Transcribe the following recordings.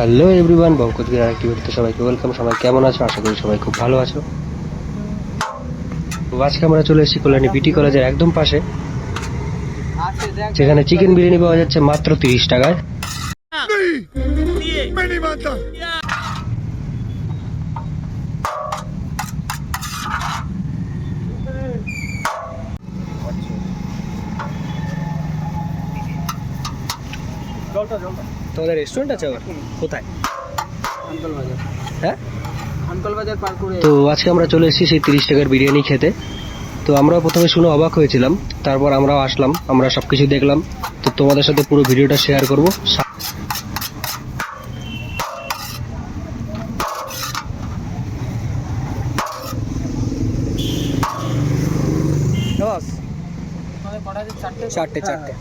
Hello everyone বঙ্কজগির আরেকটি ভিডিওতে সবাইকে ওয়েলকাম। সবাই কেমন আছো? আশা করি সবাই খুব ভালো আছো। তো আজকে আমরা চলে এসেছি কল্যাণী বিটি কলেজের একদম পাশে, যেখানে চিকেন বিরিয়ানি পাওয়া যাচ্ছে মাত্র তিরিশ টাকায়। তোমাদের রেস্টুরেন্ট আছে আবার কোথায়? হ্যাঁ? তো আজকে আমরা চলে এসেছি সেই তিরিশ টাকার বিরিয়ানি খেতে। তো আমরা প্রথমে শুনে অবাক হয়েছিলাম তারপর আমরাও আসলাম আমরা সব কিছু দেখলাম। তো তোমাদের সাথে পুরো ভিডিওটা শেয়ার করব। চারটে? চারটে চারটে।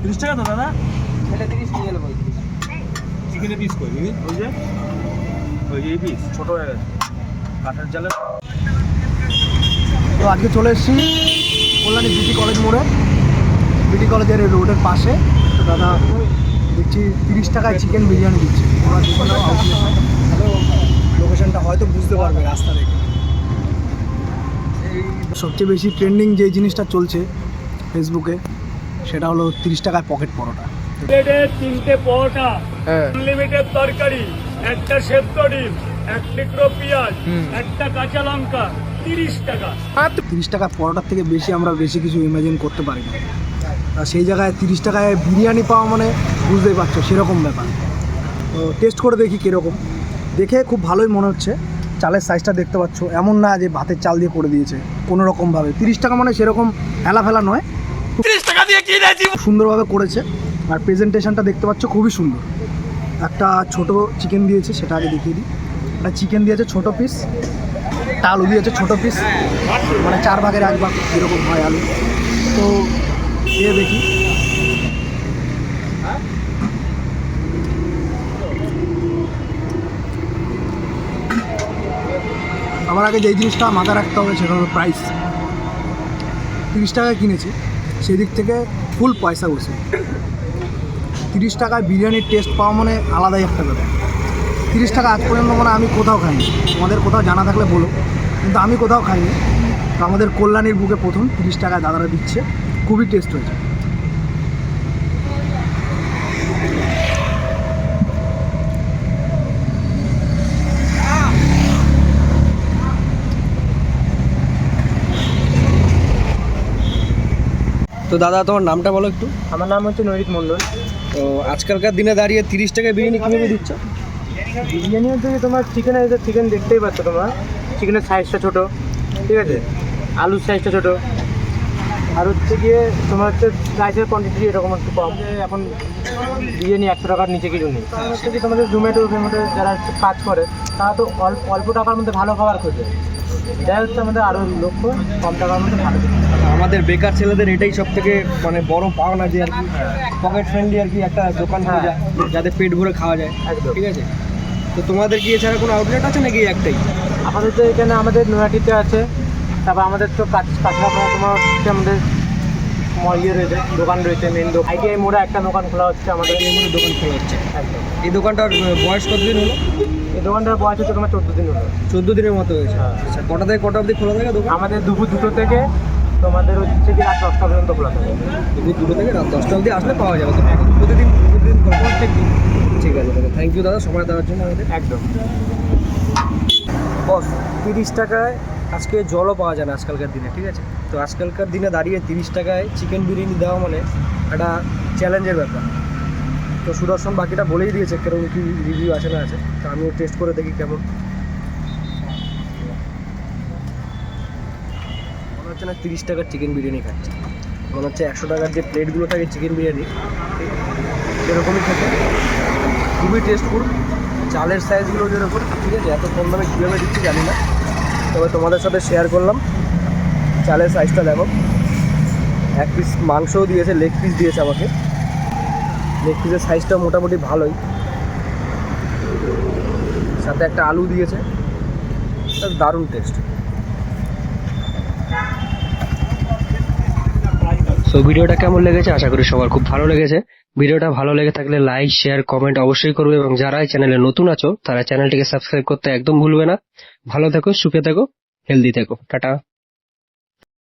তিরিশ টাকা তো দাদা? এটা তিরিশ নিয়ে নেব চিকেনের পিস কই? ওই যে? ওই যে পিস ছোট হয়ে গেছে। কাঠের জালে। তো আজকে চলে এসেছি কল্যাণী বিটি কলেজ মোড়ে। বিটি কলেজের রোডের পাশে। তো দাদা দেখছি তিরিশ টাকায় চিকেন বিরিয়ানি দিচ্ছে। লোকেশনটা হয়তো বুঝতে পারবে রাস্তা দেখে। সবচেয়ে বেশি ট্রেন্ডিং যে জিনিসটা চলছে ফেসবুকে সেটা হলো তিরিশ টাকায় পকেট পরোটা। প্লেটের তিনটে পরোটা হ্যাঁ। আনলিমিটেড তরকারি একটা সেদ্ধ ডিম এক টুকরো পেঁয়াজ একটা কাঁচা লঙ্কা তিরিশ টাকা। তিরিশ টাকা পরোটার থেকে বেশি আমরা বেশি কিছু ইমাজিন করতে পারি না। আর সেই জায়গায় তিরিশ টাকায় বিরিয়ানি পাওয়া মানে বুঝতেই পারছ সেরকম ব্যাপার। তো টেস্ট করে দেখি কীরকম। দেখে খুব ভালোই মনে হচ্ছে। চালের সাইজটা দেখতে পাচ্ছ। এমন না যে ভাতের চাল দিয়ে করে দিয়েছে। কোনো রকমভাবে। তিরিশ টাকা মানে সেরকম হেলা ফেলা নয়। খুব সুন্দরভাবে করেছে। আর প্রেজেন্টেশনটা দেখতে পাচ্ছ, খুবই সুন্দর। একটা ছোট চিকেন দিয়েছে, সেটা আগে দেখিয়ে দিই। একটা চিকেন দিয়েছে, ছোট পিস একটা আলু দিয়েছে, ছোট পিস মানে চার ভাগের এক ভাগ এরকম হয় আলু। তো এ দেখি। আমার আগে যেই জিনিসটা মাথায় রাখতে হবে, সেটা হলো প্রাইস তিরিশ টাকায় কিনেছি। সেই দিক থেকে ফুল পয়সা বসে তিরিশ টাকায় বিরিয়ানির টেস্ট পাওয়া মানে আলাদাই একটা ব্যাপার। তিরিশ টাকা আজ পর্যন্ত মানে আমি কোথাও খাইনি। তোমাদের কোথাও জানা থাকলে বলো। কিন্তু আমি কোথাও খাইনি। আমাদের কল্যাণীর বুকে প্রথম তিরিশ টাকায় দাদারা দিচ্ছে। খুবই টেস্ট হয়েছে। তো দাদা তোমার নামটা বলো একটু। আমার নাম হচ্ছে নৈরিত মণ্ডল। তো আজকালকার দিনে দাঁড়িয়ে তিরিশ টাকায় বিরিয়ানি কীভাবে দিচ্ছ? বিরিয়ানি হচ্ছে তোমার চিকেন আছে চিকেন দেখতেই পাচ্ছ তোমরা। চিকেনের সাইজটা ছোট ঠিক আছে? আলুর সাইজটা ছোট। আর হচ্ছে গিয়ে তোমার হচ্ছে রাইসের কোয়ান্টিটি এরকম একটু কম। এখন বিরিয়ানি একশো টাকার নিচে কিছু নেই। আর হচ্ছে কি তোমাদের জোম্যাটো ফোম্যাটো যারা কাজ করে তারা তো অল্প অল্প টাকার মধ্যে ভালো খাবার খোঁজে। এটাই হচ্ছে আমাদের আরও লক্ষ্য কম টাকার মধ্যে ভালো আমাদের বেকার ছেলেদের এটাই সব থেকে মানে বড় পাওনা যে আর কি পকেট ফ্রেন্ডলি আর কি একটা দোকান খোঁজা যাতে পেট ভরে খাওয়া যায় একদম। ঠিক আছে? তো তোমাদের কি এছাড়া কোনো আউটলেট আছে নাকি একটাই? আপাতত এখানে আমাদের নোয়াটিতে আছে তারপর আমাদের তো কাছ- কাছড়া তোমার আমাদের ইয়ে রয়েছে দোকান রয়েছে মেন দোকান। আইটিআই মোড়ে একটা দোকান খোলা হচ্ছে আমাদের এই মধ্যে দোকান খোলা হচ্ছে একদম। এই দোকানটার বয়স কতদিন হলো? এই দোকানটার বয়স হচ্ছে তোমার চোদ্দ দিন হলো। চোদ্দ দিনের মতো হয়েছে। হ্যাঁ। আচ্ছা কটা থেকে কটা অবধি খোলা থাকে দোকান? আমাদের দুপুর দুটো থেকে তোমাদের হচ্ছে কি রাত দশটা পর্যন্ত খোলা থাকে। দুপুর দুটো থেকে রাত দশটা অবধি আসলে পাওয়া যাবে। প্রতিদিন প্রতিদিন প্রত্যেক দিন। ঠিক আছে দাদা থ্যাংক ইউ দাদা সময় দেওয়ার জন্য আমাদের। একদম। বস তিরিশ টাকায় আজকে জলও পাওয়া যায় না আজকালকার দিনে, ঠিক আছে? তো আজকালকার দিনে দাঁড়িয়ে তিরিশ টাকায় চিকেন বিরিয়ানি দেওয়া মানে একটা চ্যালেঞ্জের ব্যাপার। তো সুদর্শন বাকিটা বলেই দিয়েছে কেরকম কি রিভিউ আছে না আছে, তো আমিও টেস্ট করে দেখি কেমন। মনে হচ্ছে না তিরিশ টাকার চিকেন বিরিয়ানি খাচ্ছে। মনে হচ্ছে একশো টাকার যে প্লেটগুলো থাকে চিকেন বিরিয়ানি সেরকমই খেতে খুবই টেস্টফুল চালের সাইজগুলো যেরকম, ঠিক আছে? এত কম দামে কীভাবে দিচ্ছি জানি না। তবে তোমাদের সাথে শেয়ার করলাম। চালের সাইজটা দেখো। এক পিস মাংসও দিয়েছে লেগ পিস দিয়েছে আমাকে। লেগ পিসের সাইজটা মোটামুটি ভালোই। সাথে একটা আলু দিয়েছে। দারুণ টেস্ট সো ভিডিওটা কেমন লেগেছে? আশা করি সবার খুব ভালো লেগেছে। ভিডিওটা ভালো লেগে থাকলে লাইক, শেয়ার, কমেন্ট অবশ্যই করবে এবং যারা এই চ্যানেলে নতুন আছো, তারা চ্যানেলটিকে সাবস্ক্রাইব করতে একদম ভুলবে না। ভালো থেকো, সুখে থেকো, হেলদি থেকো। টাটা।